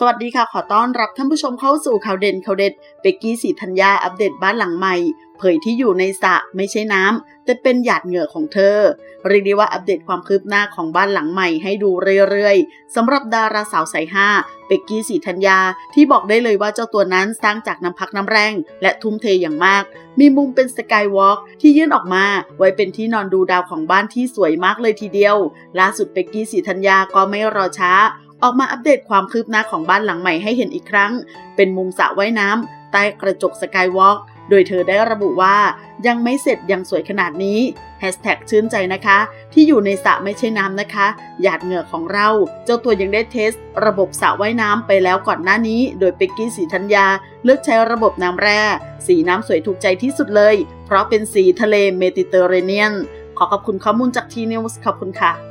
สวัสดีค่ะ ขอต้อนรับท่านผู้ชมเข้าสู่ข่าวเด่นข่าวเด็ดเบกกี้สีธัญญาอัปเดตบ้านหลังใหม่ เผยที่อยู่ในสระไม่ใช่น้ำแต่เป็นหยาดเหงื่อของเธอ เรียกได้ว่าอัปเดตความคืบหน้าของบ้านหลังใหม่ให้ดูเรื่อยๆสำหรับดาราสาวสายห้าเบกกี้สีธัญญาที่บอกได้เลยว่าเจ้าตัวนั้นสร้างจากน้ำพักน้ำแรง และทุ่มเทอย่างมาก มีมุมเป็นสกายวอล์กที่ยื่นออกมาไว้เป็นที่นอนดูดาวของบ้านที่สวยมากเลยทีเดียว ล่าสุดเบกกี้สีธัญญาก็ไม่รอช้า ออกมาอัปเดตความคืบหน้าของบ้านหลังใหม่ให้เห็นอีกครั้ง เป็นมุมสระว่ายน้ำใต้กระจกสกายวอล์กโดยเธอได้ระบุว่ายังไม่เสร็จยังสวยขนาดนี้แฮชแท็กชื่นใจนะคะ ที่อยู่ในสระไม่ใช่น้ำนะคะ หยาดเหงื่อของเรา เจ้าตัวยังได้เทส ระบบสระว่ายน้ำไปแล้วก่อนหน้านี้ โดยเป็กกี้สีธัญญา เลือกใช้ระบบน้ำแร่ สีน้ำสวยถูกใจที่สุดเลย เพราะเป็นสีทะเลเมดิเตอร์เรเนียน ขอขอบคุณข้อมูลจากทีนิวส์ขอบคุณค่ะ